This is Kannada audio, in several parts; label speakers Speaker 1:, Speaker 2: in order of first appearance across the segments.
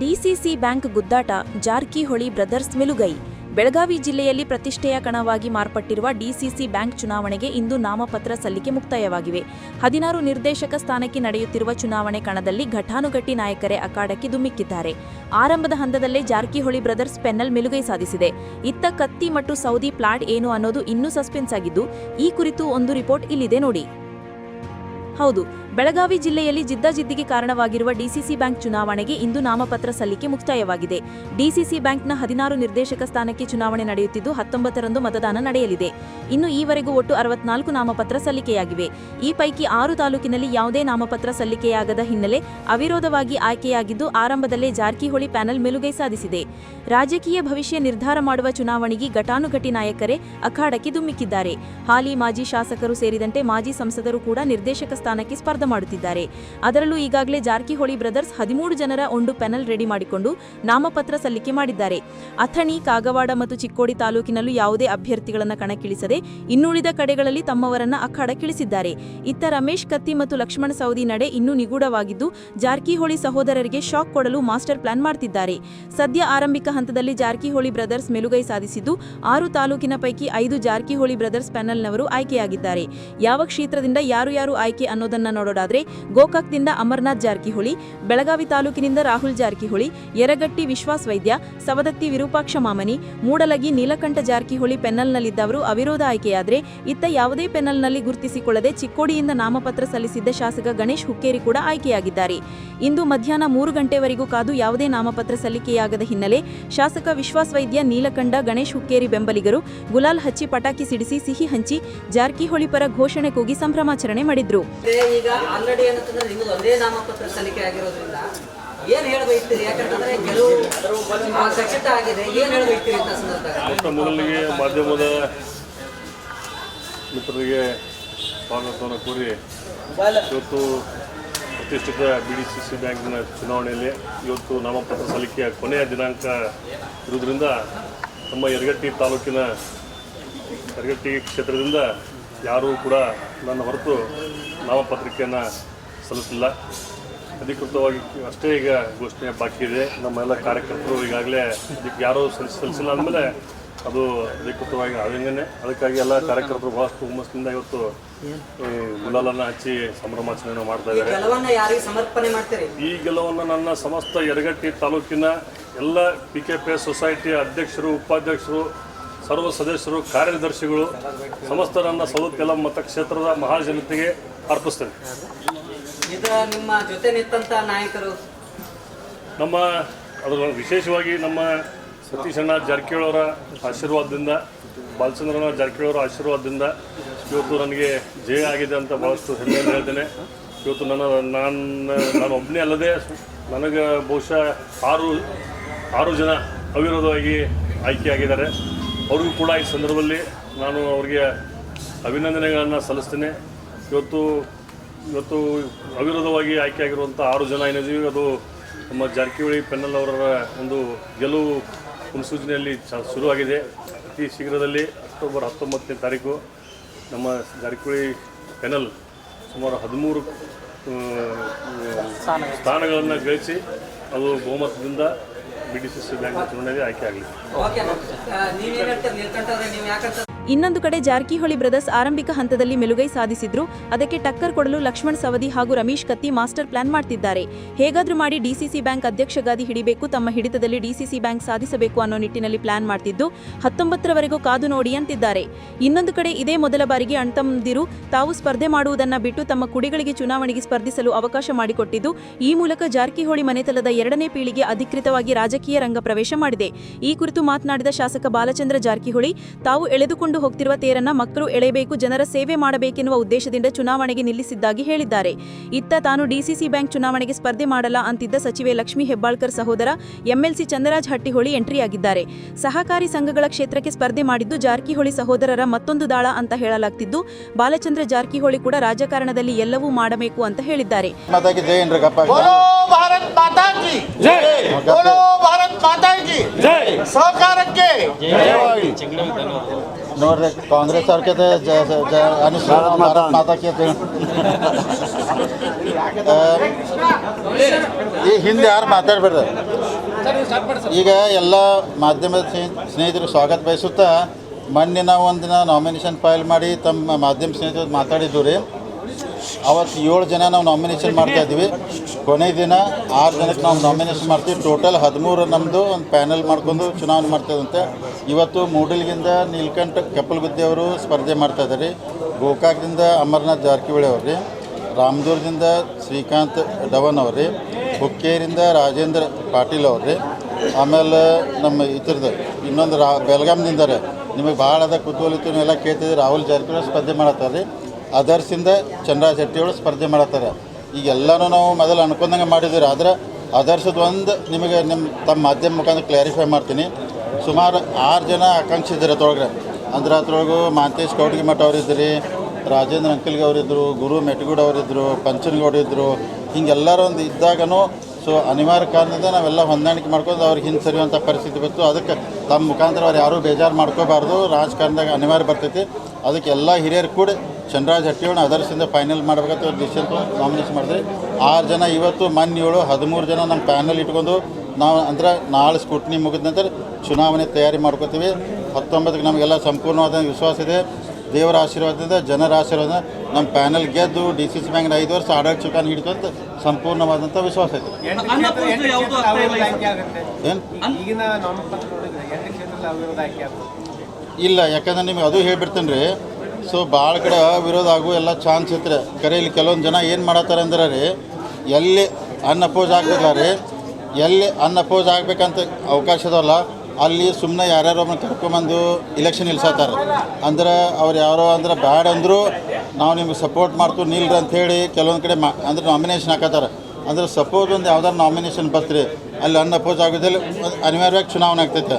Speaker 1: ಡಿಸಿಸಿ ಬ್ಯಾಂಕ್ ಗುದ್ದಾಟ ಜಾರ್ಕಿಹೊಳಿ ಬ್ರದರ್ಸ್ ಮಿಲುಗೈ. ಬೆಳಗಾವಿ ಜಿಲ್ಲೆಯಲ್ಲಿ ಪ್ರತಿಷ್ಠೆಯ ಕಣವಾಗಿ ಮಾರ್ಪಟ್ಟಿರುವ ಡಿಸಿಸಿ ಬ್ಯಾಂಕ್ ಚುನಾವಣೆಗೆ ಇಂದು ನಾಮಪತ್ರ ಸಲ್ಲಿಕೆ ಮುಕ್ತಾಯವಾಗಿವೆ. ಹದಿನಾರು ನಿರ್ದೇಶಕ ಸ್ಥಾನಕ್ಕೆ ನಡೆಯುತ್ತಿರುವ ಚುನಾವಣೆ ಕಣದಲ್ಲಿ ಘಟಾನುಘಟಿ ನಾಯಕರೇ ಅಖಾಡಕ್ಕೆ ಧುಮ್ಮಿಕ್ಕಿದ್ದಾರೆ ಆರಂಭದ ಹಂತದಲ್ಲೇ ಜಾರ್ಕಿಹೊಳಿ ಬ್ರದರ್ಸ್ ಪೆನ್ನಲ್ ಮಿಲುಗೈ ಸಾಧಿಸಿದೆ. ಇತ್ತ ಕತ್ತಿ ಮತ್ತು ಸೌದಿ ಪ್ಲಾಟ್ ಏನು ಅನ್ನೋದು ಇನ್ನೂ ಸಸ್ಪೆನ್ಸ್ ಆಗಿದ್ದು, ಈ ಕುರಿತು ಒಂದು ರಿಪೋರ್ಟ್ ಇಲ್ಲಿದೆ ನೋಡಿ. ಹೌದು ಬೆಳಗಾವಿ ಜಿಲ್ಲೆಯಲ್ಲಿ ಜಿದ್ದಾಜಿದ್ದಿಗೆ ಕಾರಣವಾಗಿರುವ ಡಿಸಿಸಿ ಬ್ಯಾಂಕ್ ಚುನಾವಣೆಗೆ ಇಂದು ನಾಮಪತ್ರ ಸಲ್ಲಿಕೆ ಮುಕ್ತಾಯವಾಗಿದೆ. ಡಿಸಿಸಿ ಬ್ಯಾಂಕ್ನ ಹದಿನಾರು ನಿರ್ದೇಶಕ ಸ್ಥಾನಕ್ಕೆ ಚುನಾವಣೆ ನಡೆಯುತ್ತಿದ್ದು, ಹತ್ತೊಂಬತ್ತರಂದು ಮತದಾನ ನಡೆಯಲಿದೆ. ಇನ್ನು ಈವರೆಗೂ ಒಟ್ಟು ಅರವತ್ನಾಲ್ಕು ನಾಮಪತ್ರ ಸಲ್ಲಿಕೆಯಾಗಿವೆ. ಈ ಪೈಕಿ ಆರು ತಾಲೂಕಿನಲ್ಲಿ ಯಾವುದೇ ನಾಮಪತ್ರ ಸಲ್ಲಿಕೆಯಾಗದ ಹಿನ್ನೆಲೆ ಅವಿರೋಧವಾಗಿ ಆಯ್ಕೆಯಾಗಿದ್ದು, ಆರಂಭದಲ್ಲೇ ಜಾರಕಿಹೊಳಿ ಪ್ಯಾನೆಲ್ ಮೆಲುಗೈ ಸಾಧಿಸಿದೆ. ರಾಜಕೀಯ ಭವಿಷ್ಯ ನಿರ್ಧಾರ ಮಾಡುವ ಚುನಾವಣೆಗೆ ಘಟಾನುಘಟಿ ನಾಯಕರೇ ಅಖಾಡಕ್ಕೆ ಧುಮ್ಮಿಕ್ಕಿದ್ದಾರೆ. ಹಾಲಿ ಮಾಜಿ ಶಾಸಕರು ಸೇರಿದಂತೆ ಮಾಜಿ ಸಂಸದರು ಕೂಡ ನಿರ್ದೇಶಕ ಸ್ಥಾನಕ್ಕೆ ಸ್ಪರ್ಧೆ ಮಾಡುತ್ತಿದ್ದಾರೆ. ಅದರಲ್ಲೂ ಈಗಾಗಲೇ ಜಾರಕಿಹೊಳಿ ಬ್ರದರ್ಸ್ ಹದಿಮೂರು ಜನರ ಒಂದು ಪ್ಯಾನೆಲ್ ರೆಡಿ ಮಾಡಿಕೊಂಡು ನಾಮಪತ್ರ ಸಲ್ಲಿಕೆ ಮಾಡಿದ್ದಾರೆ. ಅಥಣಿ, ಕಾಗವಾಡ ಮತ್ತು ಚಿಕ್ಕೋಡಿ ತಾಲೂಕಿನಲ್ಲೂ ಯಾವುದೇ ಅಭ್ಯರ್ಥಿಗಳನ್ನು ಕಣಕ್ಕಿಳಿಸದೆ ಇನ್ನುಳಿದ ಕಡೆಗಳಲ್ಲಿ ತಮ್ಮವರನ್ನ ಅಖಾಡಕ್ಕಿಳಿಸಿದ್ದಾರೆ ಇತ್ತ ರಮೇಶ್, ಕತ್ತಿ ಮತ್ತು ಲಕ್ಷ್ಮಣ ಸೌದಿ ನಡೆ ಇನ್ನೂ ನಿಗೂಢವಾಗಿದ್ದು, ಜಾರಕಿಹೊಳಿ ಸಹೋದರರಿಗೆ ಶಾಕ್ ಕೊಡಲು ಮಾಸ್ಟರ್ ಪ್ಲಾನ್ ಮಾಡ್ತಿದ್ದಾರೆ. ಸದ್ಯ ಆರಂಭಿಕ ಹಂತದಲ್ಲಿ ಜಾರಕಿಹೊಳಿ ಬ್ರದರ್ಸ್ ಮೆಲುಗೈ ಸಾಧಿಸಿದ್ದು, ಆರು ತಾಲೂಕಿನ ಪೈಕಿ ಐದು ಜಾರಕಿಹೊಳಿ ಬ್ರದರ್ಸ್ ಪ್ಯಾನಲ್ನವರು ಆಯ್ಕೆಯಾಗಿದ್ದಾರೆ. ಯಾವ ಕ್ಷೇತ್ರದಿಂದ ಯಾರು ಯಾರು ಆಯ್ಕೆ ಅನ್ನೋದನ್ನ ನೋಡೋದಾದ್ರೆ ಗೋಕಾಕ್ದಿಂದ ಅಮರ್ನಾಥ್ ಜಾರಕಿಹೊಳಿ, ಬೆಳಗಾವಿ ತಾಲೂಕಿನಿಂದ ರಾಹುಲ್ ಜಾರಕಿಹೊಳಿ, ಯರಗಟ್ಟಿ ವಿಶ್ವಾಸ್ ವೈದ್ಯ, ಸವದತ್ತಿ ವಿರೂಪಾಕ್ಷ ಮಾಮನಿ, ಮೂಡಲಗಿ ನೀಲಕಂಠ ಜಾರಕಿಹೊಳಿ ಪೆನ್ನಲ್ನಲ್ಲಿದ್ದವರು ಅವಿರೋಧ ಆಯ್ಕೆಯಾದರೆ ಇತ್ತ ಯಾವುದೇ ಪೆನಲ್ನಲ್ಲಿ ಗುರುತಿಸಿಕೊಳ್ಳದೆ ಚಿಕ್ಕೋಡಿಯಿಂದ ನಾಮಪತ್ರ ಸಲ್ಲಿಸಿದ್ದ ಶಾಸಕ ಗಣೇಶ್ ಹುಕ್ಕೇರಿ ಕೂಡ ಆಯ್ಕೆಯಾಗಿದ್ದಾರೆ. ಇಂದು ಮಧ್ಯಾಹ್ನ ಮೂರು ಗಂಟೆವರೆಗೂ ಕಾದು ಯಾವುದೇ ನಾಮಪತ್ರ ಸಲ್ಲಿಕೆಯಾಗದ ಹಿನ್ನೆಲೆ ಶಾಸಕ ವಿಶ್ವಾಸ್ ವೈದ್ಯ, ನೀಲಕಂಠ, ಗಣೇಶ್ ಹುಕ್ಕೇರಿ ಬೆಂಬಲಿಗರು ಗುಲಾಲ್ ಹಚ್ಚಿ ಪಟಾಕಿ ಸಿಡಿಸಿ ಸಿಹಿ ಹಂಚಿ ಜಾರಕಿಹೊಳಿ ಪರ ಘೋಷಣೆ ಕೂಗಿ ಸಂಭ್ರಮಾಚರಣೆ ಮಾಡಿದ್ರು.
Speaker 2: ಈಗ ಆಲ್ರೆಡಿ ಏನಂತಂದ್ರೆ ನಿಮ್ಮದು ಒಂದೇ ನಾಮಪತ್ರ ಸಲ್ಲಿಕೆ ಆಗಿರೋದ್ರಿಂದ ಏನ್ ಹೇಳ ಬಯಸ್ತೀರಿ ಯಾಕಂತಂದ್ರೆ ಕೆಲವು ಸಚಿತ ಆಗಿದೆ. ಏನ್ ಹೇಳ ಅಂತ
Speaker 3: ಸಂದರ್ಭದಲ್ಲಿ? ಮಾಧ್ಯಮದ ಮಿತ್ರರಿಗೆ ಸ್ವಾಗತವನ್ನು ಕೋರಿ ಇವತ್ತು ಪ್ರತಿಷ್ಠಿತ ಬಿ ಡಿ ಸಿ ಸಿ ಬ್ಯಾಂಕಿನ ಚುನಾವಣೆಯಲ್ಲಿ ಇವತ್ತು ನಾಮಪತ್ರ ಸಲ್ಲಿಕೆಯ ಕೊನೆಯ ದಿನಾಂಕ ಇರುವುದರಿಂದ ನಮ್ಮ ಯರಗಟ್ಟಿ ತಾಲೂಕಿನ ಯರಗಟ್ಟಿ ಕ್ಷೇತ್ರದಿಂದ ಯಾರೂ ಕೂಡ ನನ್ನ ಹೊರತು ನಾಮಪತ್ರಿಕೆಯನ್ನು ಸಲ್ಲಿಸಿಲ್ಲ. ಅಧಿಕೃತವಾಗಿ ಅಷ್ಟೇ ಈಗ ಘೋಷಣೆ ಬಾಕಿ ಇದೆ. ನಮ್ಮೆಲ್ಲ ಕಾರ್ಯಕರ್ತರು ಈಗಾಗಲೇ ಅದಕ್ಕೆ ಯಾರೂ ಸಲ್ಲಿಸಿ ಸಲ್ಲಿಸಿಲ್ಲ ಅಂದಮೇಲೆ ಅದು ಅಧಿಕೃತವಾಗಿ ಆದಂಗೆ ಅದಕ್ಕಾಗಿ ಎಲ್ಲ ಕಾರ್ಯಕರ್ತರು ಬಹಳಷ್ಟು ಹುಮ್ಮಸ್ಸಿನಿಂದ ಇವತ್ತು ಗುಲಾಲನ್ನು ಹಚ್ಚಿ ಸಂಭ್ರಮಾಚರಣೆಯನ್ನು ಮಾಡ್ತಾ ಇದ್ದಾರೆ. ಈ ಗೆಲುವನ್ನು ನನ್ನ ಸಮಸ್ತ ಯರಗಟ್ಟಿ ತಾಲೂಕಿನ ಎಲ್ಲ ಪಿ ಕೆ ಪಿ ಎಸ್ ಸೊಸೈಟಿಯ ಅಧ್ಯಕ್ಷರು ಉಪಾಧ್ಯಕ್ಷರು ಸರ್ವ ಸದಸ್ಯರು ಕಾರ್ಯದರ್ಶಿಗಳು ಸಮಸ್ತ ನನ್ನ ಎಲ್ಲ ಮತಕ್ಷೇತ್ರದ ಮಹಾಜನತೆಗೆ ಅರ್ಪಿಸ್ತೇನೆ.
Speaker 2: ಇದು ನಿಮ್ಮ ಜೊತೆ ನಿಂತಂತ ನಾಯಕರು?
Speaker 3: ನಮ್ಮ ಅದರ ವಿಶೇಷವಾಗಿ ನಮ್ಮ ಸತೀಶಣ್ಣ ಜಾರಕಿಹೊಳಿ ಅವರ ಆಶೀರ್ವಾದದಿಂದ ಬಾಲಚಂದ್ರನ ಜಾರಕಿಹೊಳಿ ಅವರ ಆಶೀರ್ವಾದದಿಂದ ಇವತ್ತು ನನಗೆ ಜಯ ಆಗಿದೆ ಅಂತ ಭಾಳಷ್ಟು ಹೆಮ್ಮೆಯನ್ನು ಹೇಳ್ತೇನೆ. ಇವತ್ತು ನನ್ನ ನಾನು ನಾನು ಒಬ್ಬನೇ ಅಲ್ಲದೆ ನನಗೆ ಬಹುಶಃ ಆರು ಆರು ಜನ ಅವಿರೋಧವಾಗಿ ಆಯ್ಕೆಯಾಗಿದ್ದಾರೆ ಅವ್ರಿಗೂ ಕೂಡ ಈ ಸಂದರ್ಭದಲ್ಲಿ ನಾನು ಅವರಿಗೆ ಅಭಿನಂದನೆಗಳನ್ನು ಸಲ್ಲಿಸ್ತೇನೆ. ಇವತ್ತು ಇವತ್ತು ಅವಿರೋಧವಾಗಿ ಆಯ್ಕೆಯಾಗಿರುವಂಥ ಆರು ಜನ ಏನಿದ್ದೀವಿ ಅದು ನಮ್ಮ ಜಾರಕಿಹೊಳಿ ಪೆನ್ನಲ್ ಅವರ ಒಂದು ಗೆಲುವು ಮುನ್ಸೂಚನೆಯಲ್ಲಿ ಚ ಶುರುವಾಗಿದೆ. ಅತಿ ಶೀಘ್ರದಲ್ಲಿ ಅಕ್ಟೋಬರ್ ಹತ್ತೊಂಬತ್ತನೇ ತಾರೀಕು ನಮ್ಮ ಜಾರಕಿಹೊಳಿ ಪೆನಲ್ ಸುಮಾರು ಹದಿಮೂರು ಸ್ಥಾನಗಳನ್ನು ಗಳಿಸಿ ಅದು ಬಹುಮತದಿಂದ B D C C bank ಚುನಾವಣೆಗೆ ಆಯ್ಕೆ ಆಗಲಿ
Speaker 1: ಇನ್ನೊಂದು ಕಡೆ ಜಾರಕಿಹೊಳಿ ಬ್ರದರ್ಸ್ ಆರಂಭಿಕ ಹಂತದಲ್ಲಿ ಮೆಲುಗೈ ಸಾಧಿಸಿದ್ರು. ಅದಕ್ಕೆ ಟಕ್ಕರ್ ಕೊಡಲು ಲಕ್ಷ್ಮಣ್ ಸವದಿ ಹಾಗೂ ರಮೇಶ್ ಕತ್ತಿ ಮಾಸ್ಟರ್ ಪ್ಲಾನ್ ಮಾಡ್ತಿದ್ದಾರೆ. ಹೇಗಾದ್ರೂ ಮಾಡಿ ಡಿಸಿಸಿ ಬ್ಯಾಂಕ್ ಅಧ್ಯಕ್ಷ ಗಾದಿ ಹಿಡಿಬೇಕು, ತಮ್ಮ ಹಿಡಿತದಲ್ಲಿ ಡಿಸಿಸಿ ಬ್ಯಾಂಕ್ ಸಾಧಿಸಬೇಕು ಅನ್ನೋ ನಿಟ್ಟಿನಲ್ಲಿ ಪ್ಲಾನ್ ಮಾಡ್ತಿದ್ದು. ಹತ್ತೊಂಬತ್ತರವರೆಗೂ ಕಾದು ನೋಡಿ ಅಂತಿದ್ದಾರೆ. ಇನ್ನೊಂದು ಕಡೆ ಇದೇ ಮೊದಲ ಬಾರಿಗೆ ಅಣ್ತಂದಿರು ತಾವು ಸ್ಪರ್ಧೆ ಮಾಡುವುದನ್ನ ಬಿಟ್ಟು ತಮ್ಮ ಕುಡಿಗಳಿಗೆ ಚುನಾವಣೆಗೆ ಸ್ಪರ್ಧಿಸಲು ಅವಕಾಶ ಮಾಡಿಕೊಟ್ಟಿದ್ದು, ಈ ಮೂಲಕ ಜಾರಕಿಹೊಳಿ ಮನೆತಲದ ಎರಡನೇ ಪೀಳಿಗೆ ಅಧಿಕೃತವಾಗಿ ರಾಜಕೀಯ ರಂಗ ಪ್ರವೇಶ ಮಾಡಿದೆ. ಈ ಕುರಿತು ಮಾತನಾಡಿದ ಶಾಸಕ ಬಾಲಚಂದ್ರ ಜಾರಕಿಹೊಳಿ, ತಾವು ಎಳೆದುಕೊಂಡು ಹೋಗ್ತಿರುವ ತೇರನ್ನ ಮಕ್ಕಳು ಎಳೆಯಬೇಕು ಜನರ ಸೇವೆ ಮಾಡಬೇಕೆನ್ನುವ ಉದ್ದೇಶದಿಂದ ಚುನಾವಣೆಗೆ ನಿಲ್ಲಿಸಿದ್ದಾಗಿ ಹೇಳಿದ್ದಾರೆ. ಇತ್ತ ತಾನು ಡಿಸಿಸಿ ಬ್ಯಾಂಕ್ ಚುನಾವಣೆಗೆ ಸ್ಪರ್ಧೆ ಮಾಡಲ್ಲ ಅಂತಿದ್ದ ಸಚಿವೆ ಲಕ್ಷ್ಮೀ ಹೆಬ್ಬಾಳ್ಕರ್ ಸಹೋದರ ಎಂಎಲ್ಸಿ ಚಂದರಾಜ್ ಹಟ್ಟಿಹೊಳಿ ಎಂಟ್ರಿಯಾಗಿದ್ದಾರೆ. ಸಹಕಾರಿ ಸಂಘಗಳ ಕ್ಷೇತ್ರಕ್ಕೆ ಸ್ಪರ್ಧೆ ಮಾಡಿದ್ದು ಜಾರಕಿಹೊಳಿ ಸಹೋದರರ ಮತ್ತೊಂದು ದಾಳ ಅಂತ ಹೇಳಲಾಗ್ತಿದ್ದು. ಬಾಲಚಂದ್ರ ಜಾರಕಿಹೊಳಿ ಕೂಡ ರಾಜಕಾರಣದಲ್ಲಿ ಎಲ್ಲವೂ ಮಾಡಬೇಕು ಅಂತ ಹೇಳಿದ್ದಾರೆ.
Speaker 4: माता ನೋಡ್ರಿ ಕಾಂಗ್ರೆಸ್ ಅವ್ರಕ್ಕೆ ಮಾತಾಕೈತಿ ಈ ಹಿಂದೆ ಯಾರು ಮಾತಾಡ್ಬೇಡ್ರಿ ಈಗ ಎಲ್ಲ ಮಾಧ್ಯಮದ ಸ್ನೇಹಿತರು ಸ್ವಾಗತ ಬಯಸುತ್ತಾ ಮಣ್ಣಿನ ಒಂದು ಒಂದಿನ ನಾಮಿನೇಷನ್ ಫೈಲ್ ಮಾಡಿ ತಮ್ಮ ಮಾಧ್ಯಮ ಸ್ನೇಹಿತರು ಮಾತಾಡಿದ್ದು ರೀ. ಅವತ್ತು ಏಳು ಜನ ನಾವು ನಾಮಿನೇಷನ್ ಮಾಡ್ತಾ ಇದ್ದೀವಿ. ಕೊನೆ ದಿನ ಆರು ಜನಕ್ಕೆ ನಾವು ನಾಮಿನೇಷನ್ ಮಾಡ್ತೀವಿ. ಟೋಟಲ್ ಹದಿಮೂರು ನಮ್ಮದು ಒಂದು ಪ್ಯಾನಲ್ ಮಾಡ್ಕೊಂಡು ಚುನಾವಣೆ ಮಾಡ್ತದಂತೆ ಇವತ್ತು ಮೂಡಲ್ಗಿಂದ ನೀಲ್ಕಂಠ ಕಪಲ್ಗುದ್ದೆ ಅವರು ಸ್ಪರ್ಧೆ ಮಾಡ್ತಾ ಇದ್ದಾರೆ. ಗೋಕಾಕ್ದಿಂದ ಅಮರ್ನಾಥ್ ಜಾರಕಿಹೊಳಿ ಅವರು ರೀ ರಾಮದುರ್ಗದಿಂದ ಶ್ರೀಕಾಂತ್ ಡವನ್ ಅವ್ರಿ ಹುಕ್ಕೇರಿಂದ ರಾಜೇಂದ್ರ ಪಾಟೀಲ್ ಅವ್ರಿ, ಆಮೇಲೆ ನಮ್ಮ ಇತರದ ಇನ್ನೊಂದು ರಾ ಬೆಳಗಾಮ್ದಿಂದ ನಿಮಗೆ ಭಾಳ ಅದ ಕುತೂಹಲ ಎಲ್ಲ ಕೇಳ್ತಿದ್ದೆ ರಾಹುಲ್ ಜಾರಕಿಹೊಳಿ ಸ್ಪರ್ಧೆ ಮಾಡತ್ತಾರೆ ರೀ ಅದರ್ಸಿಂದ ಚಂದ್ರರಾಜ್ ಶೆಟ್ಟಿಯವರು ಸ್ಪರ್ಧೆ ಮಾಡತ್ತಾರೆ ಈಗ ಎಲ್ಲನೂ ನಾವು ಮೊದಲು ಅನ್ಕೊಂಡಂಗೆ ಮಾಡಿದ್ದೀರಿ, ಆದ್ರೆ ಅದರ್ಸದ ಒಂದು ನಿಮಗೆ ನಿಮ್ಮ ತಮ್ಮ ಮಾಧ್ಯಮ ಮುಖಾಂತರ ಕ್ಲಾರಿಫೈ ಮಾಡ್ತೀನಿ. ಸುಮಾರು ಆರು ಜನ ಆಕಾಂಕ್ಷಿ ತೊಳಗ್ರೆ ಅದ್ರೊಳಗೆ ಅಂದ್ರೆ ಅದ್ರೊಳಗೂ ಮಾಂತೇಶ್ ಕೌಡ್ಗಿ ಮಠ ಅವರಿದ್ದೀರಿ ರಾಜೇಂದ್ರ ಅಂಕಲ್ಗೆ ಅವರಿದ್ದರು ಗುರು ಮೆಟ್ಗೂಡ ಅವರಿದ್ದರು ಪಂಚನಗೌಡ ಇದ್ದರು ಹಿಂಗೆಲ್ಲರೂ ಒಂದು ಇದ್ದಾಗನೂ ಸೊ ಅನಿವಾರ್ಯ ಕಾರಣದಿಂದ ನಾವೆಲ್ಲ ಹೊಂದಾಣಿಕೆ ಮಾಡ್ಕೊಂಡು ಅವ್ರಿಗೆ ಹಿಂದೆ ಸರಿಯುವಂಥ ಪರಿಸ್ಥಿತಿ ಬಂತು. ಅದಕ್ಕೆ ತಮ್ಮ ಮುಖಾಂತರ ಅವ್ರು ಯಾರೂ ಬೇಜಾರು ಮಾಡ್ಕೋಬಾರ್ದು. ರಾಜಕಾರಣದಾಗ ಅನಿವಾರ್ಯ ಬರ್ತೈತಿ. ಅದಕ್ಕೆ ಎಲ್ಲ ಹಿರಿಯರು ಕೂಡ ಚಂದ್ರರಾಜ್ ಹಟ್ಟಿಯವನ್ನ ಅದರ್ಸಿಂದ ಫೈನಲ್ ಮಾಡ್ಬೇಕಂತ ಒಂದು ಡಿಸಿಷನ್ ನಾಮಿನೇಷನ್ ಮಾಡಿದ್ರಿ ಆರು ಜನ ಇವತ್ತು ಮೊನ್ನೆ ಏಳು ಹದಿಮೂರು ಜನ ನಮ್ಮ ಪ್ಯಾನಲ್ ಇಟ್ಕೊಂಡು ನಾವು ಅಂದ್ರೆ ನಾಳೆ ಸ್ಕೂಟ್ನಿ ಮುಗಿದ ನಂತರ ಚುನಾವಣೆ ತಯಾರಿ ಮಾಡ್ಕೋತೀವಿ. ಹತ್ತೊಂಬತ್ತಕ್ಕೆ ನಮಗೆಲ್ಲ ಸಂಪೂರ್ಣವಾದ ವಿಶ್ವಾಸ ಇದೆ. ದೇವರ ಆಶೀರ್ವಾದದಿಂದ ಜನರ ಆಶೀರ್ವಾದ ನಮ್ಮ ಪ್ಯಾನಲ್ ಗೆದ್ದು ಡಿ ಸಿ ಸಿ ಬ್ಯಾಂಕ್ನ ಐದು ವರ್ಷ ಆಡಳಿತ ಚುಕಾನ್ ಹಿಡಿತು ಸಂಪೂರ್ಣವಾದಂಥ ವಿಶ್ವಾಸ ಇದೆ. ಏನು? ಇಲ್ಲ ಯಾಕಂದ್ರೆ ನಿಮಗೆ ಅದು ಹೇಳ್ಬಿಡ್ತೇನೆ ರೀ ಸೊ ಭಾಳ ಕಡೆ ವಿರೋಧ ಆಗು, ಎಲ್ಲ ಚಾನ್ಸ್ ಇತ್ತು ಕರೆ ಇಲ್ಲಿ ಕೆಲವೊಂದು ಜನ ಏನು ಮಾಡತ್ತಾರೆ ಅಂದ್ರೆ ರೀ, ಎಲ್ಲಿ ಅನ್ಅಪೋಸ್ ಆಗ್ಬೇಕಲ್ಲ ರೀ, ಎಲ್ಲಿ ಅನ್ಅಪೋಸ್ ಆಗಬೇಕಂತ ಅವಕಾಶ ಅದಲ್ಲ ಅಲ್ಲಿ ಸುಮ್ಮನೆ ಯಾರ್ಯಾರೋ ಒಮ್ಮೆ ಕರ್ಕೊಂಬಂದು ಇಲೆಕ್ಷನ್ ನಿಲ್ಸತ್ತಾರೆ. ಅಂದ್ರೆ ಅವ್ರು ಯಾರೋ ಅಂದ್ರೆ ಬ್ಯಾಡ್ ಅಂದರೂ, ನಾವು ನಿಮ್ಗೆ ಸಪೋರ್ಟ್ ಮಾಡ್ತು ನಿಲ್ರಿ ಅಂಥೇಳಿ ಕೆಲವೊಂದು ಕಡೆ ಮಾ, ಅಂದ್ರೆ ನಾಮಿನೇಷನ್ ಹಾಕತ್ತಾರೆ. ಅಂದ್ರೆ ಸಪೋಸ್ ಒಂದು ಯಾವ್ದಾರು ನಾಮಿನೇಷನ್ ಬರ್ತೀರಿ, ಅಲ್ಲಿ ಅನ್ಅಪೋಸ್ ಆಗೋದಿಲ್ಲ, ಅನಿವಾರ್ಯವಾಗಿ ಚುನಾವಣೆ ಆಗ್ತೈತೆ.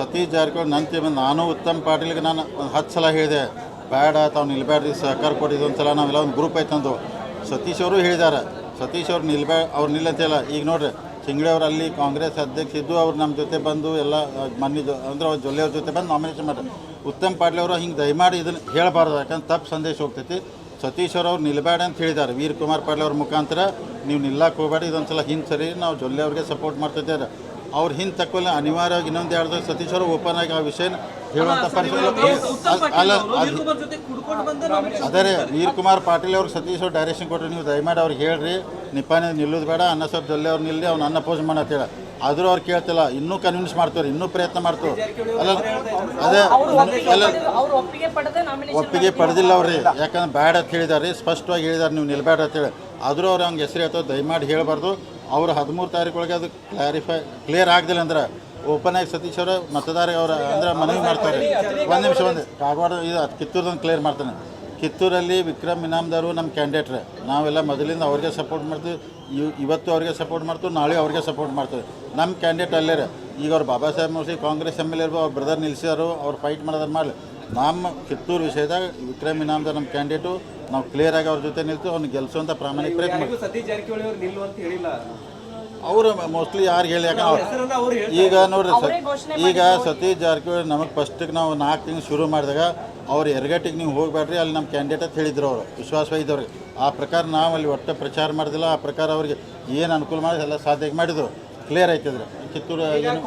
Speaker 4: ಸತೀಶ್ ಜಾರಕಿಹೊಳಿ ನನ್ನ ನಾನು ಉತ್ತಮ್ ಪಾಟೀಲ್ಗೆ ನಾನು ಒಂದು ಹತ್ತು ಸಲ ಹೇಳಿದೆ ಬೇಡ ತಾವು ನಿಲ್ಬೇಡ್ರಿ ಸಹಕಾರ ಕೊಟ್ಟಿದ್ದು ಒಂದು ಸಲ. ನಾವೆಲ್ಲ ಒಂದು ಗ್ರೂಪ್ ಐತಂದು ಸತೀಶ್ ಅವರು ಹೇಳಿದ್ದಾರೆ ಸತೀಶ್ ಅವ್ರು ನಿಲ್ಬೇ, ಅವ್ರು ನಿಲ್ಲಂತಿಲ್ಲ ಈಗ ನೋಡ್ರಿ, ಚಿಂಗಡಿ ಅವ್ರು ಅಲ್ಲಿ ಕಾಂಗ್ರೆಸ್ ಅಧ್ಯಕ್ಷ ಇದ್ದು ಅವ್ರು ನಮ್ಮ ಜೊತೆ ಬಂದು ಎಲ್ಲ ಮನ್ನಿದ್ದು ಅಂದ್ರೆ ಅವ್ರ ಜೊಲ್ಲೆ ಅವ್ರ ಜೊತೆ ಬಂದು ನಾಮಿನೇಷನ್ ಮಾಡ್ರಿ. ಉತ್ತಮ್ ಪಾಟೀಲ್ ಅವರು ಹಿಂಗೆ ದಯಮಾಡಿ ಇದನ್ನು ಹೇಳಬಾರ್ದು, ಯಾಕಂದ್ರೆ ತಪ್ಪು ಸಂದೇಶ ಹೋಗ್ತೈತಿ. ಸತೀಶ್ ಅವ್ರು ನಿಲ್ಬೇಡ ಅಂತ ಹೇಳಿದ್ದಾರೆ ವೀರ್ ಕುಮಾರ್ ಪಾಟೀಲ್ ಅವ್ರ ಮುಖಾಂತರ ನೀವು ನಿಲ್ಲಕ್ಕೆ ಹೋಗಬೇಡಿ ಇದೊಂದು ಸಲ ಹಿಂದೆ ಸರಿ, ನಾವು ಜೊಲ್ಲೆ ಅವ್ರಿಗೆ ಸಪೋರ್ಟ್ ಮಾಡ್ತಿದ್ದಾರೆ ಅವ್ರು ಹಿಂದೆ ತಕ್ಕಲ್ಲ ಅನಿವಾರ್ಯವಾಗಿ ಇನ್ನೊಂದು ಎರಡು ಸತೀಶ್ ಅವರು ಓಪನ್ ಆಗಿ ಆ ವಿಷಯ ಹೇಳುವಂಥ ಪರಿಸ್ಥಿತಿ ಅಲ್ಲ ಅದು ರೀ ವೀರ್ ಕುಮಾರ್ ಪಾಟೀಲ್ ಅವ್ರಿಗೆ ಸತೀಶ್ ಅವ್ರು ಡೈರೆಕ್ಷನ್ ಕೊಟ್ಟರೆ ನೀವು ದಯಮಾಡಿ ಅವ್ರಿಗೆ ಹೇಳ್ರಿ ನಿಪ್ಪಾನೆ ನಿಲ್ಲೋದು ಬೇಡ ಅನ್ನ ಸ್ವಲ್ಪ ಜೊಲ್ಲೆ ಅವ್ರು ನಿಲ್ಲಿ ಅವ್ನ ಅನ್ನ ಪೋಸ್ ಮಾಡತ್ತೇಳ ಆದರೂ ಅವ್ರು ಕೇಳ್ತಿಲ್ಲ ಇನ್ನೂ ಕನ್ವಿನ್ಸ್ ಮಾಡ್ತಾರೆ ಇನ್ನೂ ಪ್ರಯತ್ನ ಮಾಡ್ತು ಅಲ್ಲ ಅದೇ ಅಲ್ಲ
Speaker 5: ಒಪ್ಪಿಗೆ ಪಡೆದ ನಾಮಿನೇಷನ್
Speaker 4: ಒಪ್ಪಿಗೆ ಪಡೆದಿಲ್ಲ ಅವ್ರಿ ಯಾಕಂದ್ರೆ ಬ್ಯಾಡ್ ಅಂತ ಹೇಳಿದಾರೆ ಸ್ಪಷ್ಟವಾಗಿ ಹೇಳಿದಾರೆ ನೀವು ನಿಲ್ಬೇಡ ಅಂತೇಳಿ ಆದರೂ ಅವ್ರು ಹಂಗೆ ಹೆಸರು ಹೇಳ್ತಾರೆ ದಯಮಾಡಿ ಹೇಳಬಾರ್ದು. ಅವ್ರು ಹದಿಮೂರು ತಾರೀಕೊಳಗೆ ಅದು ಕ್ಲಾರಿಫೈ ಕ್ಲಿಯರ್ ಆಗದಿಲ್ಲ ಅಂದ್ರೆ ಓಪನ್ ಆಗಿ ಸತೀಶ್ ಅವರ ಮತದಾರ ಅವರ ಅಂದ್ರೆ ಮನವಿ ಮಾಡ್ತಾರೆ. ಒಂದು ನಿಮಿಷ ಒಂದು ಕಾಗವಾಡ ಇದು ಕಿತ್ತೂರ್ದೊಂದು ಕ್ಲಿಯರ್ ಮಾಡ್ತಾನೆ. ಕಿತ್ತೂರಲ್ಲಿ ವಿಕ್ರಮ್ ಇನಾಮ್ದಾರು ನಮ್ಮ ಕ್ಯಾಂಡಿಡೇಟ್ರೆ ನಾವೆಲ್ಲ ಮೊದಲಿಂದ ಅವ್ರಿಗೆ ಸಪೋರ್ಟ್ ಮಾಡ್ತೀವಿ ಇವ್- ಇವತ್ತು ಅವ್ರಿಗೆ ಸಪೋರ್ಟ್ ಮಾಡ್ತೀವಿ ನಾಳೆ ಅವ್ರಿಗೆ ಸಪೋರ್ಟ್ ಮಾಡ್ತೀವಿ. ನಮ್ಮ ಕ್ಯಾಂಡಿಡೇಟ್ ಅಲ್ಲೇ ರೀ. ಈಗ ಅವ್ರು ಬಾಬಾ ಸಾಹೇಬ್ ಮೋಸಿ ಕಾಂಗ್ರೆಸ್ ಎಂ ಎಲ್ ಎ ಅವ್ರ ಬ್ರದರ್ ನಿಲ್ಸ್ಯಾರು ಅವ್ರು ಫೈಟ್ ಮಾಡೋದನ್ನ ಮಾಡಲಿ. ನಮ್ಮ ಕಿತ್ತೂರು ವಿಷಯದಾಗ ವಿಕ್ರಮ್ ಇನಾಮ್ದಾರ್ ನಮ್ಮ ಕ್ಯಾಂಡಿಡೇಟು ನಾವು ಕ್ಲಿಯರ್ ಆಗಿ ಅವ್ರ ಜೊತೆ ನಿಲ್ತು ಅವ್ನು ಗೆಲ್ಸುವಂಥ ಪ್ರಾಮಾಣಿಕ ಪ್ರಯತ್ನ
Speaker 6: ಸತೀಶ್ ಜಾರಕಿಹೊಳಿ ಅವರು ನಿಲ್ಲು ಅಂತ ಹೇಳಿಲ್ಲ.
Speaker 4: ಅವರು ಮೋಸ್ಟ್ಲಿ ಯಾರು ಹೇಳಿ ಯಾಕಂದ್ರೆ
Speaker 6: ಅವ್ರು
Speaker 4: ಈಗ ನೋಡ್ರಿ ಸರ್ ಈಗ ಸತೀಶ್ ಜಾರಕಿಹೊಳಿ ನಮಗೆ ಫಸ್ಟಿಗೆ ನಾವು ನಾಲ್ಕು ತಿಂಗಳು ಶುರು ಮಾಡಿದಾಗ ಅವ್ರು ಎರಗಟ್ಟಿಗೆ ನೀವು ಹೋಗಬೇಡ್ರಿ ಅಲ್ಲಿ ನಮ್ಮ ಕ್ಯಾಂಡಿಡೇಟ್ ಅಂತ ಹೇಳಿದ್ರು ಅವರು ವಿಶ್ವಾಸವಾಗಿದ್ದವ್ರಿಗೆ ಆ ಪ್ರಕಾರ ನಾವು ಅಲ್ಲಿ ಒಟ್ಟು ಪ್ರಚಾರ ಮಾಡಿದಿಲ್ಲ ಆ ಪ್ರಕಾರ ಅವ್ರಿಗೆ ಏನು ಅನುಕೂಲ ಮಾಡಿದ್ರೆ ಎಲ್ಲ ಸಾಧ್ಯ ಮಾಡಿದ್ರು. ಕ್ಲಿಯರ್ ಆಯ್ತಿದ್ರು. ಕಿತ್ತೂರು ಏನು?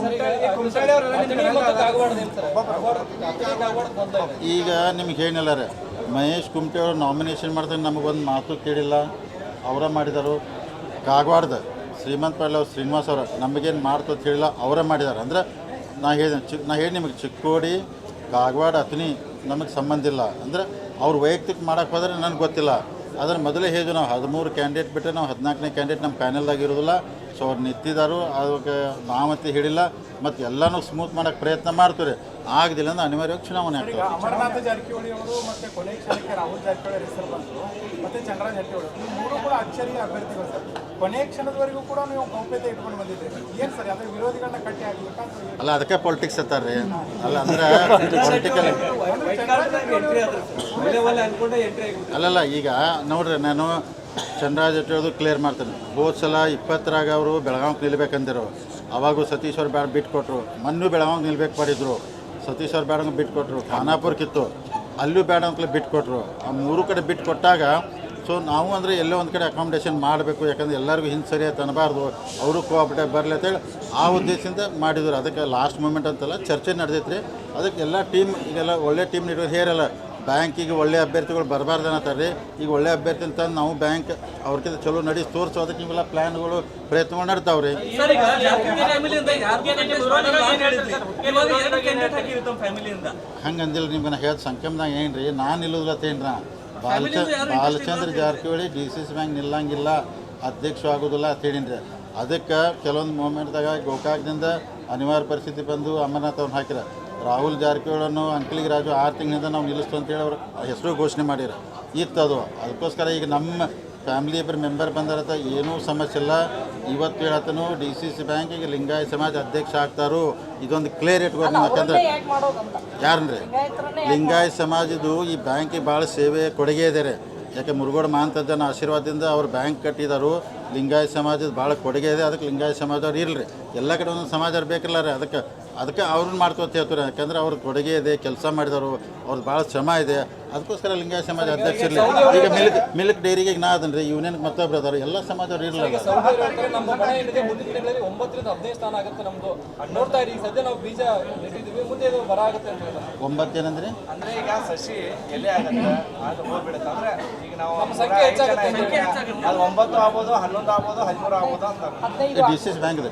Speaker 4: ಈಗ ನಿಮ್ಗೆ ಏನಿಲ್ಲ ರೀ? ಮಹೇಶ್ ಕುಮಟೆ ಅವರು ನಾಮಿನೇಷನ್ ಮಾಡ್ತಾರೆ ನಮಗೊಂದು ಮಾತು ಕೇಳಿಲ್ಲ. ಅವರ ಮಾಡಿದರು. ಕಾಗವಾಡದ ಶ್ರೀಮಂತ್ ಪಾಟೀಲ್ ಅವ್ರು ಶ್ರೀನಿವಾಸ್ ಅವರು ನಮಗೇನು ಮಾಡ್ತು ಅಂತ ಹೇಳಿಲ್ಲ ಅವರೇ ಮಾಡಿದ್ದಾರೆ ಅಂದ್ರೆ ನಾ ಹೇಳಿದೆ ಚಿಕ್ ನಾ ಹೇಳಿ ನಿಮಗೆ ಚಿಕ್ಕೋಡಿ ಕಾಗವಾಡ ಅತನಿ ನಮಗೆ ಸಂಬಂಧ ಇಲ್ಲ. ಅಂದ್ರೆ ಅವ್ರು ವೈಯಕ್ತಿಕ ಮಾಡಕ್ಕೆ ಹೋದರೆ ನನಗೆ ಗೊತ್ತಿಲ್ಲ. ಅದ್ರ ಮೊದಲೇ ಹೇಳಿದ್ವಿ ನಾವು ಹದಿಮೂರು ಕ್ಯಾಂಡಿಡೇಟ್ ಬಿಟ್ಟರೆ ನಾವು ಹದಿನಾಲ್ಕನೇ ಕ್ಯಾಂಡಿಡೇಟ್ ನಮ್ಮ ಪ್ಯಾನೆಲ್ದಾಗ ಇರೋದಿಲ್ಲ. ಸೊ ಅವ್ರು ನಿಂತಿದ್ದಾರು ಅದಕ್ಕೆ ನಾಮತಿ ಹಿಡಿಲ್ಲ ಮತ್ತು ಎಲ್ಲನೂ ಸ್ಮೂತ್ ಮಾಡೋಕ್ಕೆ ಪ್ರಯತ್ನ ಮಾಡ್ತಾರೆ ಆಗದಿಲ್ಲ ಅಂದ್ರೆ ಅನಿವಾರ್ಯವಾಗಿ ಚುನಾವಣೆ ಆಗ್ತದೆ.
Speaker 7: ಅಮರನಾಥ ಜಾರಕಿಹೊಳಿ ಅವರು ಮತ್ತೆ ಕೊನೆ ಕ್ಷಣಕ್ಕೆ ರಾಹುಲ್ ಜಾರಕಿಹೊಳಿ ಅವ್ರ ಹೆಸರು ಬಂತು ಮತ್ತೆ ಚಂದ್ರರಾಜ್ ಜಾರಕಿಹೊಳಿ ಈ ಮೂರು ಕೂಡ ಅಚ್ಚರಿಯ ಅಭ್ಯರ್ಥಿಗಳು ಸರ್. ಕೊನೆ ಕ್ಷಣದವರೆಗೂ ಕೂಡ ನೀವು ಗೌಪ್ಯತೆ ಇಟ್ಕೊಂಡು ಬಂದಿದ್ದೀರಿ. ಏನು ಸರ್ ಅದ್ರ ವಿರೋಧಿಗಳನ್ನ ಕಟ್ಟಿ ಹಾಕ್ಬೇಕಾ
Speaker 4: ಅಲ್ಲ ಅದಕ್ಕೆ ಪೊಲಿಟಿಕ್ಸ್ ಅಂತಾರೆ ಅಲ್ಲ ಅಂದ್ರೆ ಪೊಲಿಟಿಕಲ್ ಅಲ್ಲಲ್ಲ ಈಗ ನೋಡ್ರಿ ನಾನು ಚಂದ್ರರಾಜ್ ಹೇಳೋದು ಕ್ಲಿಯರ್ ಮಾಡ್ತಾನೆ. ಹೋದ ಸಲ ಇಪ್ಪತ್ತರಾಗ ಅವರು ಬೆಳಗಾವಿಗೆ ನಿಲ್ಬೇಕಂದಿರು ಅವಾಗೂ ಸತೀಶ್ ಅವ್ರು ಬ್ಯಾಡ ಬಿಟ್ಟು ಕೊಟ್ಟರು ಮೊನ್ನೂ ಬೆಳಗಾವಿಗೆ ನಿಲ್ಬೇಕು ಮಾಡಿದ್ರು. ಸತೀಶ್ ಅವ್ರು ಬ್ಯಾಡಂಗೆ ಬಿಟ್ಟು ಕೊಟ್ಟರು ಖಾನಾಪುರಕ್ಕಿತ್ತು ಅಲ್ಲೂ ಬ್ಯಾಡ ಅಂತಲೇ ಬಿಟ್ಕೊಟ್ರು ಆ ಮೂರು ಕಡೆ ಬಿಟ್ಟು ಕೊಟ್ಟಾಗ ಸೊ ನಾವು ಅಂದರೆ ಎಲ್ಲೋ ಒಂದು ಕಡೆ ಅಕಾಮಿಡೇಷನ್ ಮಾಡಬೇಕು, ಯಾಕಂದ್ರೆ ಎಲ್ಲರಿಗೂ ಹಿಂದೆ ಸರಿಯಾಗಿ ಅನ್ನಬಾರ್ದು ಅವರು ಕೋಆಪರೇಟಿವ್ ಬರಲಿ ಅಂತೇಳಿ ಆ ಉದ್ದೇಶದಿಂದ ಮಾಡಿದ್ರು. ಅದಕ್ಕೆ ಲಾಸ್ಟ್ ಮೂಮೆಂಟ್ ಅಂತಲ್ಲ ಚರ್ಚೆ ನಡೆದೈತ್ರಿ. ಅದಕ್ಕೆ ಎಲ್ಲ ಟೀಮ್ ಈಗೆಲ್ಲ ಒಳ್ಳೆ ಟೀಮ್ ನೀಡೋದು ಹೇರಲ್ಲ. ಬ್ಯಾಂಕಿಗೆ ಒಳ್ಳೆ ಅಭ್ಯರ್ಥಿಗಳು ಬರಬಾರ್ದು ಅನ್ನತ್ತಾರೆ ರೀ. ಈಗ ಒಳ್ಳೆ ಅಭ್ಯರ್ಥಿ ಅಂತ ನಾವು ಬ್ಯಾಂಕ್ ಅವ್ರಕ್ಕಿಂತ ಚಲೋ ನಡೆಸಿ ತೋರಿಸೋ ಅದಕ್ಕೆ ಇವೆಲ್ಲ ಪ್ಲ್ಯಾನ್ಗಳು ಪ್ರಯತ್ನಗಳು ರೀ ಹಂಗೆ ಅಂದಿಲ್ಲ ನಿಮ್ಗೆ ನಾ ಹೇಳ್ದ ಸಂಕಮ್ದಾಗ ಏನು ರೀ ನಾನು ನಿಲ್ಲುದಿಲ್ಲತ್ತೇನ್ರ Balachandra Balachandra Jarkiholi D C C bank ನಿಲ್ಲಂಗಿಲ್ಲ ಅಧ್ಯಕ್ಷ ಆಗೋದಿಲ್ಲ ಅಂತ ಹೇಳಿನ್ರಿ. ಅದಕ್ಕೆ ಕೆಲವೊಂದು ಮೂಮೆಂಟ್ದಾಗ ಗೋಕಾಕ್ದಿಂದ ಅನಿವಾರ್ಯ ಪರಿಸ್ಥಿತಿ ಬಂದು ಅಮರನಾಥ್ ಅವ್ರನ್ನ ಹಾಕಿರ ರಾಹುಲ್ ಜಾರಕಿಹೊಳನ್ನು ಅಂಕಲಿಗೆ ರಾಜು ಆರು ತಿಂಗಳಿಂದ ನಾವು ನಿಲ್ಲಿಸ್ತು ಅಂತೇಳಿ ಅವರು ಹೆಸರು ಘೋಷಣೆ ಮಾಡಿರ. ಇತ್ತು ಅದು. ಅದಕ್ಕೋಸ್ಕರ ಈಗ ನಮ್ಮ ಫ್ಯಾಮಿಲಿ ಇಬ್ಬರು ಮೆಂಬರ್ ಬಂದಾರತ್ತ ಏನೂ ಸಮಸ್ಯೆ ಇಲ್ಲ. ಇವತ್ತು ಹೇಳತ್ತನು ಡಿ ಸಿ ಸಿ ಬ್ಯಾಂಕಿಗೆ ಲಿಂಗಾಯತ ಸಮಾಜ ಅಧ್ಯಕ್ಷ ಆಗ್ತಾರು. ಇದೊಂದು ಕ್ಲಿಯರ್ ಇಟ್ಕೊಂಡು ಯಾಕಂದ್ರೆ ಯಾರನ್ರಿ ಲಿಂಗಾಯತ ಸಮಾಜದ್ದು ಈ ಬ್ಯಾಂಕಿಗೆ ಭಾಳ ಸೇವೆ ಕೊಡುಗೆ ಇದ್ದಾರೆ ರೀ ಯಾಕೆ ಮುರುಗೋಡ ಮಹಾಂತಜ್ಜನ ಆಶೀರ್ವಾದದಿಂದ ಅವ್ರು ಬ್ಯಾಂಕ್ ಕಟ್ಟಿದಾರು. ಲಿಂಗಾಯತ ಸಮಾಜದ ಭಾಳ ಕೊಡುಗೆ ಇದೆ. ಅದಕ್ಕೆ ಲಿಂಗಾಯತ ಸಮಾಜವ್ರು ಇರಲಿ. ಎಲ್ಲ ಕಡೆ ಒಂದೊಂದು ಸಮಾಜ ಇರಬೇಕಲ್ಲ ರೀ. ಅದಕ್ಕೆ ಅದಕ್ಕೆ ಅವ್ರನ್ನ ಮಾಡ್ಕೊತ ಹೇಳ್ತಾರೆ? ಯಾಕಂದ್ರೆ ಅವ್ರ ಕೊಡುಗೆ ಇದೆ ಕೆಲಸ ಮಾಡಿದವರು ಅವ್ರದ್ದು ಭಾಳ ಶ್ರಮ ಇದೆ. ಅದಕ್ಕೋಸ್ಕರ ಲಿಂಗಾಯತ ಸಮಾಜ ಅಧ್ಯಕ್ಷ ಇರಲಿ. ಈಗ ಮಿಲ್ಕ್ ಮಿಲ್ಕ್ ಡೈರಿಗೆ ಈಗ ನಾ ಅದನ್ರಿ ಯೂನಿಯನ್ ಮತ್ತೊಬ್ರು ಅದಾರ ಎಲ್ಲ ಸಮಾಜದವ್ರು ಇರಲಿಲ್ಲ.
Speaker 6: ಸೌದಿ ಹೇಳ್ತಾರೆ ನಮ್ಮ ಬಣ ಏನಿದೆ ಮುಂದಿನ ದಿನಗಳಲ್ಲಿ ಒಂಬತ್ತರಿಂದ ಹದಿನೈದು ಸ್ಥಾನ ಆಗುತ್ತೆ ನಮ್ದು. ನೋಡ್ತಾ ಇರಿ ಸದ್ಯ ನಾವು ಬೀಜ ನೆಟ್ಟಿದ್ದೀವಿ ಮುಂದೆ ಬರ ಆಗುತ್ತೆ ಅಂತ ಹೇಳ್ತಾರೆ.
Speaker 4: ಒಂಬತ್ತೇನಂದ್ರಿ
Speaker 8: ಅಂದ್ರೆ ಈಗ ಸಸಿ ಎಲೆ ಆಗತ್ತೆ ಅದು ಹೋಗ್ಬಿಡುತ್ತೆ. ಅಂದ್ರೆ ಈಗ ನಾವು
Speaker 6: ಸಂಖ್ಯೆ ಹೆಚ್ಚಾಗುತ್ತೆ. ಸಂಖ್ಯೆ
Speaker 8: ಅದು ಒಂಬತ್ತು ಆಗ್ಬೋದು ಹನ್ನೊಂದು ಆಗ್ಬೋದು ಹದಿಮೂರು ಆಗ್ಬೋದು ಅಂತ.
Speaker 4: ಡಿ ಸಿ ಎಸ್ ಬ್ಯಾಂಕ್ ಇದೆ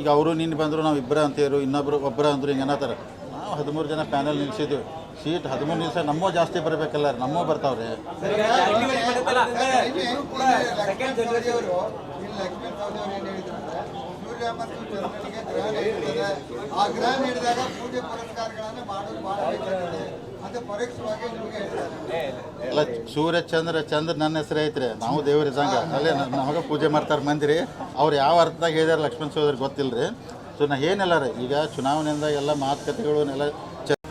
Speaker 4: ಈಗ ಅವರು ನಿನ್ನೆ ಬಂದರು, ನಾವು ಇಬ್ಬರ ಅಂತೇರು, ಇನ್ನೊಬ್ರು ಒಬ್ಬರ ಅಂದರು, ಹಿಂಗೆ ಏನಾತಾರೆ ನಾವು ಹದಿಮೂರು ಜನ ಪ್ಯಾನಲ್ ನಿಲ್ಸಿದ್ವಿ. ಸೀಟ್ ಹದಿಮೂರು ನಿಲ್ಸ, ನಮ್ಮೋ ಜಾಸ್ತಿ ಬರಬೇಕಲ್ಲ, ನಮ್ಮೂ ಬರ್ತಾವ್ರಿ.
Speaker 6: ಸೆಕೆಂಡ್
Speaker 9: ಸೂರ್ಯ ಮತ್ತು ಚಂದ್ರನಿಗೆ ಗ್ರಹ ನೀಡುತ್ತದೆ ಆ ಗ್ರಹ ನೀಡಿದಾಗ ಪೂಜೆ ಪುರಸ್ಕಾರಗಳನ್ನು ಮಾಡೋದು ಬಹಳ ಬೇಕಾಗಿದೆ ಅಂತ ಪರೋಕ್ಷವಾಗಿ ನಿಮಗೆ ಹೇಳ್ತಾರೆ.
Speaker 4: ಅಲ್ಲ, ಸೂರ್ಯ, ಚಂದ್ರ ಚಂದ್ರ ನನ್ನ ಹೆಸರು ಐತ್ರಿ. ನಾವು ದೇವ್ರ ಇದ್ದಂಗೆ. ಅಲ್ಲೇ ನಮಗೆ ಪೂಜೆ ಮಾಡ್ತಾರೆ ಮಂದಿರಿ. ಅವ್ರು ಯಾವ ಅರ್ಥದಾಗ ಹೇಳಿದಾರೆ ಲಕ್ಷ್ಮಣ ಸೋದರಿ ಗೊತ್ತಿಲ್ಲ ರೀ ಸೊ, ನಾ ಏನಿಲ್ಲ ರೀ ಈಗ ಚುನಾವಣೆಯಿಂದ ಎಲ್ಲ ಮಾತುಕತೆಗಳು ಎಲ್ಲ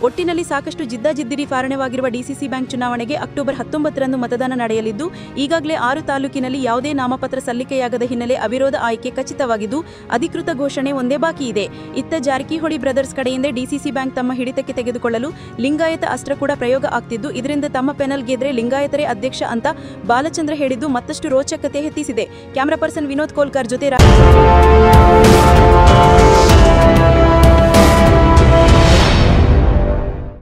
Speaker 1: ಒಟ್ಟಿನಲ್ಲಿ ಸಾಕಷ್ಟು ಜಿದ್ದಾಜಿದ್ದಿರಿ ಕಾರಣವಾಗಿರುವ ಡಿಸಿಸಿ ಬ್ಯಾಂಕ್ ಚುನಾವಣೆಗೆ ಅಕ್ಟೋಬರ್ ಹತ್ತೊಂಬತ್ತರಂದು ಮತದಾನ ನಡೆಯಲಿದ್ದು, ಈಗಾಗಲೇ ಆರು ತಾಲೂಕಿನಲ್ಲಿ ಯಾವುದೇ ನಾಮಪತ್ರ ಸಲ್ಲಿಕೆಯಾಗದ ಹಿನ್ನೆಲೆ ಅವಿರೋಧ ಆಯ್ಕೆ ಖಚಿತವಾಗಿದ್ದು, ಅಧಿಕೃತ ಘೋಷಣೆ ಒಂದೇ ಬಾಕಿ ಇದೆ. ಇತ್ತ ಜಾರಕಿಹೊಳಿ ಬ್ರದರ್ಸ್ ಕಡೆಯಿಂದ ಡಿಸಿಸಿ ಬ್ಯಾಂಕ್ ತಮ್ಮ ಹಿಡಿತಕ್ಕೆ ತೆಗೆದುಕೊಳ್ಳಲು ಲಿಂಗಾಯತ ಅಸ್ತ್ರ ಕೂಡ ಪ್ರಯೋಗ ಆಗ್ತಿದ್ದು, ಇದರಿಂದ ತಮ್ಮ ಪೆನಲ್ ಗೆದ್ರೆ ಲಿಂಗಾಯತರೇ ಅಧ್ಯಕ್ಷ ಅಂತ ಬಾಲಚಂದ್ರ ಹೇಳಿದ್ದು, ಮತ್ತಷ್ಟು ರೋಚಕತೆ ಹೆಚ್ಚಿಸಿದೆ ಕ್ಯಾಮರಾ ಪರ್ಸನ್ ವಿನೋದ್ ಕೋಲ್ಕರ್ ಜೊತೆ